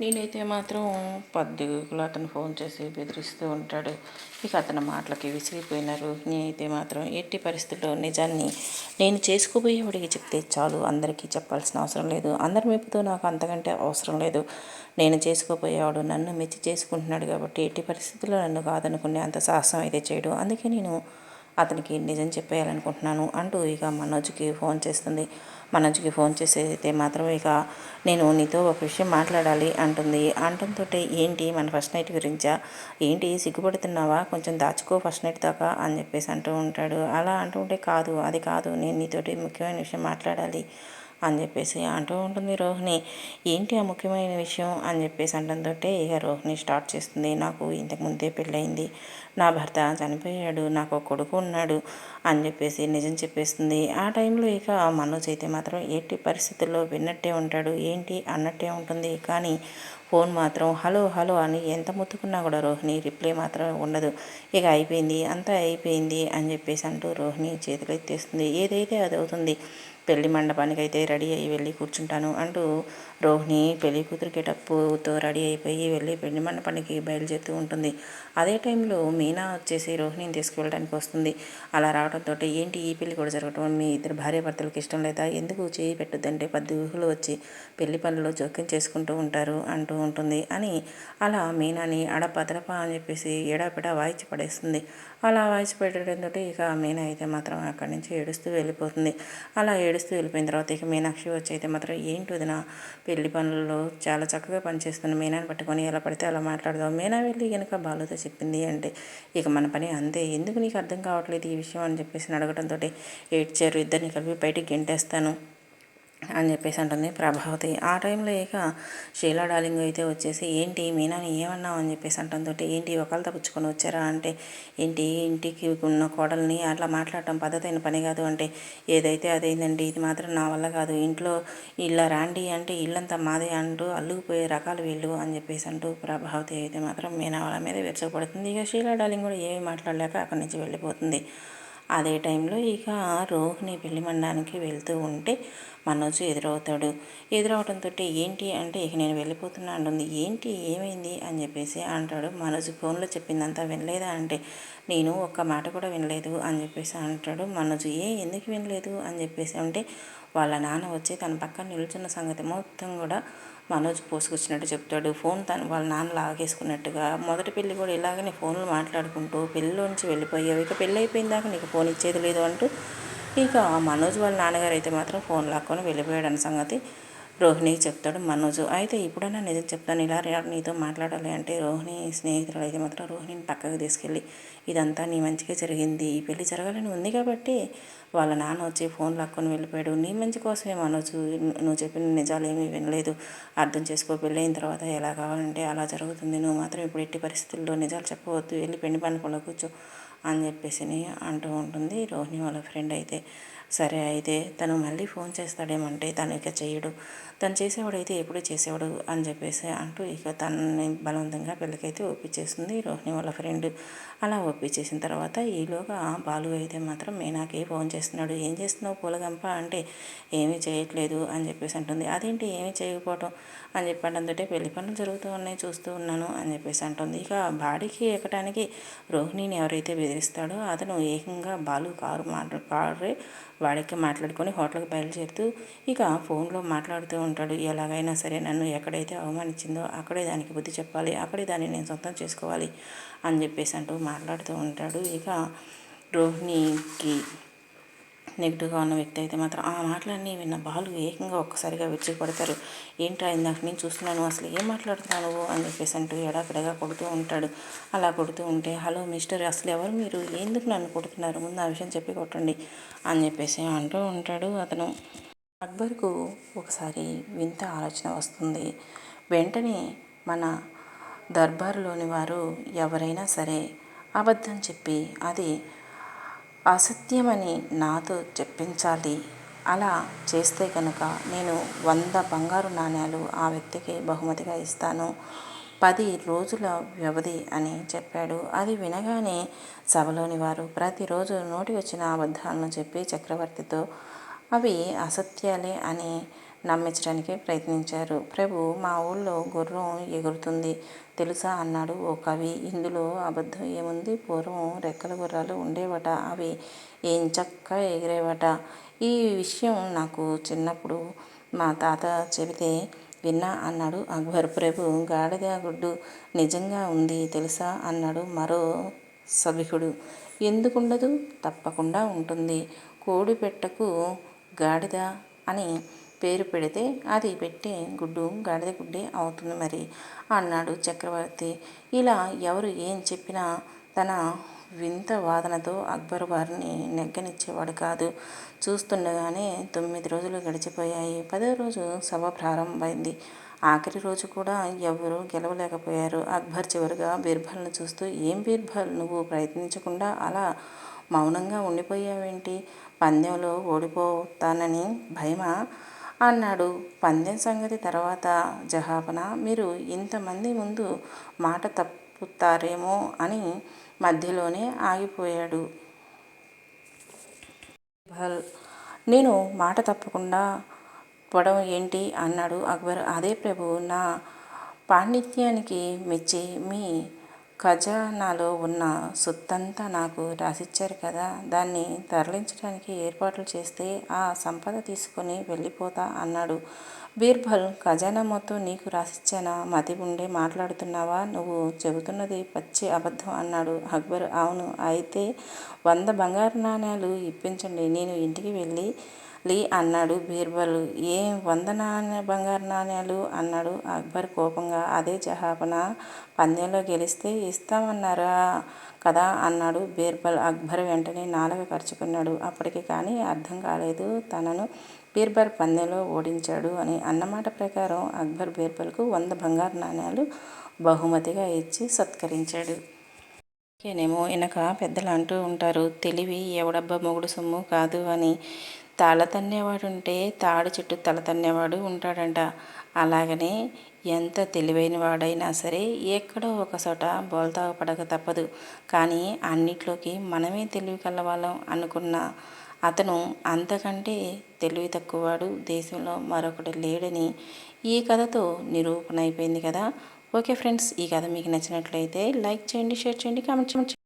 నేనైతే మాత్రం పద్దుకులు అతను ఫోన్ చేసి బెదిరిస్తూ ఉంటాడు. ఇక అతని మాటలకి విసిగిపోయినారు. నేనైతే మాత్రం ఎట్టి పరిస్థితుల్లో నిజాన్ని నేను చేసుకోబోయేవాడికి చెప్తే చాలు. అందరికీ చెప్పాల్సిన అవసరం లేదు. అందరి మెప్పుతో నాకు అంతకంటే అవసరం లేదు. నేను చేసుకోబోయేవాడు నన్ను మెచ్చి చేసుకుంటున్నాడు కాబట్టి ఎట్టి పరిస్థితుల్లో నన్ను కాదనుకునే అంత సాహసం అయితే చేయడు. అందుకే నేను అతనికి నిజం చెప్పేయాలనుకుంటున్నాను అంటూ ఇక మనోజ్కి ఫోన్ చేస్తుంది. మనోజ్కి ఫోన్ చేసేదైతే మాత్రం ఇక నేను నీతో ఒక విషయం మాట్లాడాలి అంటుంది. అంటంతో ఏంటి మన ఫస్ట్ నైట్ గురించా? ఏంటి సిగ్గుపడుతున్నావా? కొంచెం దాచుకో ఫస్ట్ నైట్ దాకా అని చెప్పేసి అంటూ ఉంటాడు. అలా అంటుంటే కాదు అది కాదు నేను నీతోటి ముఖ్యమైన విషయం మాట్లాడాలి అని చెప్పేసి అంటూ ఉంటుంది రోహిణి. ఏంటి ఆ ముఖ్యమైన విషయం అని చెప్పేసి అంటంతో ఇక రోహిణి స్టార్ట్ చేస్తుంది. నాకు ఇంతకుముందే పెళ్ళయింది. నా భర్త చనిపోయాడు. నాకు కొడుకు ఉన్నాడు అని చెప్పేసి నిజం చెప్పేస్తుంది. ఆ టైంలో ఇక మనోజ్ అయితే మాత్రం ఎట్టి పరిస్థితుల్లో విన్నట్టే ఉంటాడు. ఏంటి అన్నట్టే ఉంటుంది. కానీ ఫోన్ మాత్రం హలో హలో అని ఎంత ముత్తుకున్నా కూడా రోహిణి రిప్లై మాత్రం ఉండదు. ఇక అయిపోయింది అంతా అయిపోయింది అని చెప్పేసి అంటూ రోహిణి చేతులు ఎత్తేస్తుంది. ఏదైతే అది అవుతుంది పెళ్ళి మండపానికి అయితే రెడీ అయ్యి వెళ్ళి కూర్చుంటాను అంటూ రోహిణి పెళ్ళి కూతురు గెటప్పుతో రెడీ అయిపోయి వెళ్ళి పెళ్ళి మండపానికి బయలుదేరుతూ ఉంటుంది. అదే టైంలో మీనా వచ్చేసి రోహిణిని తీసుకువెళ్ళడానికి వస్తుంది. అలా రావడంతో ఏంటి ఈ పెళ్ళి కూడా జరగటం? మీ ఇద్దరు భార్యాభర్తలకు ఇష్టం లేదా? ఎందుకు చేయి పెట్టొద్దంటే పది ఊహలు వచ్చి పెళ్ళి పనుల్లో జోక్యం చేసుకుంటూ ఉంటారు అంటూ ఉంటుంది అని అలా మీనాని అడపద్రప అని చెప్పేసి ఎడాపెడా వాయిచి పడేస్తుంది. అలా వాయిచి పెట్టడంతో ఇక మీనా అయితే మాత్రం అక్కడి నుంచి ఏడుస్తూ వెళ్ళిపోతుంది. అలా ఏడుస్తూ వెళ్ళిపోయిన తర్వాత ఇక మీనాక్షి వచ్చి అయితే మాత్రం ఏంటి వదిన పెళ్ళి పనుల్లో చాలా చక్కగా పనిచేస్తున్న మీనాని పట్టుకొని ఎలా పడితే అలా మాట్లాడదాం మీనా వెళ్ళి కనుక బాలుతో చెప్పింది అంటే ఇక మన పని అంతే ఎందుకు నీకు అర్థం కావట్లేదు ఈ విషయం? అని చెప్పేసి అడగడంతో ఏడ్చారు. ఇద్దరిని కలిపి బయటికి గెంటేస్తాను. అని చెప్పేసి అంటుంది ప్రభావతి. ఆ టైంలో ఇక షీలా డార్లింగ్ అయితే వచ్చేసి ఏంటి మీనాని ఏమన్నావు? అని చెప్పేసి అంటంతో ఏంటి ఒకళ్ళు తప్పించుకొని వచ్చారా? అంటే ఏంటి ఇంటికి ఉన్న కోడల్ని అట్లా మాట్లాడటం పద్ధతి అయిన పని కాదు. అంటే ఏదైతే అదేందండి ఇది మాత్రం నా వల్ల కాదు. ఇంట్లో ఇలా రాండి అంటే ఇల్లంతా మాదే అంటూ అల్లుకుపోయే రకాలు వీళ్ళు అని చెప్పేసి అంటూ ప్రభావతి అయితే మాత్రం మీనా వాళ్ళ మీద విరచపడుతుంది ఇక షీలా డార్లింగ్ కూడా ఏమీ మాట్లాడలేక అక్కడి నుంచి వెళ్ళిపోతుంది. అదే టైంలో ఇక రోహిణి పెళ్ళి మండడానికి వెళ్తూ ఉంటే మనోజ్ ఎదురవుతాడు. ఎదురవడంతో ఏంటి అంటే ఇక నేను వెళ్ళిపోతున్నా అంటుంది. ఏంటి? ఏమైంది? అని చెప్పేసి అంటాడు. మనోజ్ ఫోన్లో చెప్పిందంతా వినలేదా అంటే నేను ఒక్క మాట కూడా వినలేదు అని చెప్పేసి అంటాడు మనోజ్. ఏ ఎందుకు వినలేదు? అని చెప్పేసి అంటే వాళ్ళ నాన్న వచ్చి తన పక్కన నిల్చున్న సంగతి మొత్తం కూడా మనోజ్ పోసుకొచ్చినట్టు చెప్తాడు. ఫోన్ తను వాళ్ళ నాన్న లాగేసుకున్నట్టుగా. మొదటి పెళ్ళి కూడా ఇలాగనే ఫోన్లు మాట్లాడుకుంటూ పెళ్ళిలోంచి వెళ్ళిపోయావు. ఇక పెళ్ళి అయిపోయిన దాకా నీకు ఫోన్ ఇచ్చేది లేదు అంటూ ఇక మనోజ్ వాళ్ళ నాన్నగారు అయితే మాత్రం ఫోన్ లాక్కొని వెళ్ళిపోయాడు అన్న సంగతి. రోహిణికి చెప్తాడు మనోజ్ అయితే ఇప్పుడైనా నిజం చెప్తాను. ఇలా నీతో మాట్లాడాలి అంటే రోహిణి స్నేహితులు అయితే మాత్రం రోహిణిని పక్కకు తీసుకెళ్ళి ఇదంతా నీ మంచిగా జరిగింది. ఈ పెళ్ళి జరగాలని ఉంది కాబట్టి వాళ్ళ నాన్న వచ్చి ఫోన్ లాక్కొని వెళ్ళిపోయాడు. నీ మంచి కోసమే మనోజ్. నువ్వు చెప్పిన నిజాలు ఏమీ వినలేదు. అర్థం చేసుకో. పెళ్ళైన తర్వాత ఎలా కావాలంటే అలా జరుగుతుంది. నువ్వు మాత్రం ఇప్పుడు ఎట్టి పరిస్థితుల్లో నిజాలు చెప్పవద్దు. వెళ్ళి పెళ్ళి పనుకోలో కూర్చో అని చెప్పేసి అంటూ ఉంటుంది రోహిణి వాళ్ళ ఫ్రెండ్ అయితే. సరే అయితే తను మళ్ళీ ఫోన్ చేస్తాడేమంటే తను ఇక చేయడు తను చేసేవాడైతే ఎప్పుడు చేసేవాడు అని చెప్పేసి అంటూ ఇక తనని బలవంతంగా పెళ్ళికైతే ఒప్పించేస్తుంది రోహిణి వాళ్ళ ఫ్రెండ్. అలా ఒప్పించేసిన తర్వాత ఈలోగా బాలు అయితే మాత్రం మీనాకి ఫోన్ చేస్తున్నాడు. ఏం చేస్తున్నావు పూలగంప? అంటే ఏమీ చేయట్లేదు అని చెప్పేసి అంటుంది. అదేంటి? ఏమీ చేయకపోవటం? అని చెప్పడంతో పెళ్ళి పనులు జరుగుతూ ఉన్నాయి చూస్తూ ఉన్నాను అని చెప్పేసి అంటుంది. ఇక బాడీకి ఎక్కడానికి రోహిణిని ఎవరైతే బెదిరిస్తాడో అతను ఏకంగా బాలు కారు మాట్లా కారు వాడికి మాట్లాడుకొని హోటల్కి బయలుదేరుతూ ఇక ఫోన్లో మాట్లాడుతూ ఉంటాడు. ఎలాగైనా సరే నన్ను ఎక్కడైతే అవమానించిందో అక్కడే దానికి బుద్ధి చెప్పాలి. అక్కడే దాన్ని నేను సొంతం చేసుకోవాలి అని చెప్పేసి అంటూ మాట్లాడుతూ ఉంటాడు. ఇక రోహిణికి నెగిటివ్గా ఉన్న వ్యక్తి అయితే మాత్రం ఆ మాటలన్నీ విన్న బాలు ఏకంగా ఒక్కసారిగా పడతారు ఏంట్రా ఇందాక నేను చూస్తున్నాను అసలు ఏం మాట్లాడుతున్నావు అని చెప్పేసి అంటూ ఎడాకిడగా కొడుతూ ఉంటాడు. అలా కొడుతూ ఉంటే హలో మిస్టర్ అసలు ఎవరు మీరు? ఎందుకు నన్ను కొడుతున్నారు? ముందు ఆ విషయం చెప్పి కొట్టండి. అని చెప్పేసి అంటూ ఉంటాడు అతను. అక్బర్కు ఒకసారి వింత ఆలోచన వస్తుంది. వెంటనే మన దర్బార్లోని వారు ఎవరైనా సరే అబద్ధం చెప్పి అది అసత్యమని నాతో చెప్పించాలి. అలా చేస్తే కనుక నేను వంద బంగారు నాణ్యాలు ఆ వ్యక్తికి బహుమతిగా ఇస్తాను. పది రోజుల వ్యవధి అని చెప్పాడు. అది వినగానే సభలోని వారు ప్రతిరోజు నోటి వచ్చిన అబద్ధాలను చెప్పి చక్రవర్తితో అవి అసత్యాలే అని నమ్మించడానికి ప్రయత్నించారు. ప్రభు మా ఊళ్ళో గుర్రం ఎగురుతుంది. తెలుసా? అన్నాడు ఓ కవి. ఇందులో అబద్ధం ఏముంది? పూర్వం రెక్కల గుర్రాలు ఉండేవట. అవి ఏం చక్క ఎగిరేవట. ఈ విషయం నాకు చిన్నప్పుడు మా తాత చెబితే విన్నా అన్నాడు అక్బర్. ప్రభు గాడిద గుడ్డు నిజంగా ఉంది తెలుసా? అన్నాడు మరో సభికుడు ఎందుకుండదు? తప్పకుండా ఉంటుంది. కోడి పెట్టకు గాడిద అని పేరు పెడితే అది పెట్టే గుడ్డు గాడిద గుడ్డే అవుతుంది మరి అన్నాడు చక్రవర్తి. ఇలా ఎవరు ఏం చెప్పినా తన వింత వాదనతో అక్బర్ వారిని నెగ్గనిచ్చేవాడు కాదు. చూస్తుండగానే తొమ్మిది రోజులు గడిచిపోయాయి. పదో రోజు సభ ప్రారంభమైంది. ఆఖరి రోజు కూడా ఎవరూ గెలవలేకపోయారు. అక్బర్ చివరిగా బీర్బల్ను చూస్తూ ఏం బీర్బల్ నువ్వు ప్రయత్నించకుండా అలా మౌనంగా ఉండిపోయావేంటి? పందెంలో ఓడిపోతానని భయమా? అన్నాడు. పందెం సంగతి తర్వాత జహాపన మీరు ఇంతమంది ముందు మాట తప్పుతారేమో అని మధ్యలోనే ఆగిపోయాడు. భల్ నేను మాట తప్పకుండా పోవడం ఏంటి? అన్నాడు అక్బర్. అదే ప్రభు నా పాండిత్యానికి మెచ్చి మీ ఖజానాలో ఉన్న సొత్తంతా నాకు రాసిచ్చారు కదా దాన్ని తరలించడానికి ఏర్పాట్లు చేస్తే ఆ సంపద తీసుకొని వెళ్ళిపోతా అన్నాడు. బీర్బల్ ఖజానా మొత్తం నీకు రాసిచ్చానా? మతి ఉండే మాట్లాడుతున్నావా? నువ్వు చెబుతున్నది పచ్చి అబద్ధం అన్నాడు అక్బర్. అవును అయితే వంద బంగారు నాణ్యాలు ఇప్పించండి. నేను ఇంటికి వెళ్ళి లీ అన్నాడు బీర్బల్. ఏం వంద నాణ్య బంగారు నాణ్యాలు అన్నాడు అక్బర్ కోపంగా. అదే జహాపన? పందెంలో గెలిస్తే ఇస్తామన్నారా కదా? అన్నాడు బీర్బల్. అక్బర్ వెంటనే నాలుగ ఖర్చుకున్నాడు అప్పటికి కానీ అర్థం కాలేదు తనను బీర్బల్ పందెంలో ఓడించాడు అని అన్నమాట ప్రకారం అక్బర్ బీర్బల్కు వంద బంగారు నాణ్యాలు బహుమతిగా ఇచ్చి సత్కరించాడు. ఏనేమో వెనక పెద్దలు అంటూ ఉంటారు. తెలివి ఎవడబ్బా మొగుడు సొమ్ము కాదు అని తాళ తన్నేవాడుంటే తాడి చెట్టు తల తన్నేవాడు ఉంటాడంట. అలాగనే ఎంత తెలివైన వాడైనా సరే ఎక్కడో ఒక చోట బోల్తా పడక తప్పదు. కానీ అన్నిట్లోకి మనమే తెలివి కలవాళ్ళం అనుకున్న అతను అంతకంటే తెలివి తక్కువవాడు. దేశంలో మరొకటి లేడని ఈ కథతో నిరూపణ అయిపోయింది కదా. ఓకే ఫ్రెండ్స్ ఈ కథ మీకు నచ్చినట్లయితే లైక్ చేయండి షేర్ చేయండి కామెంట్ చేయండి.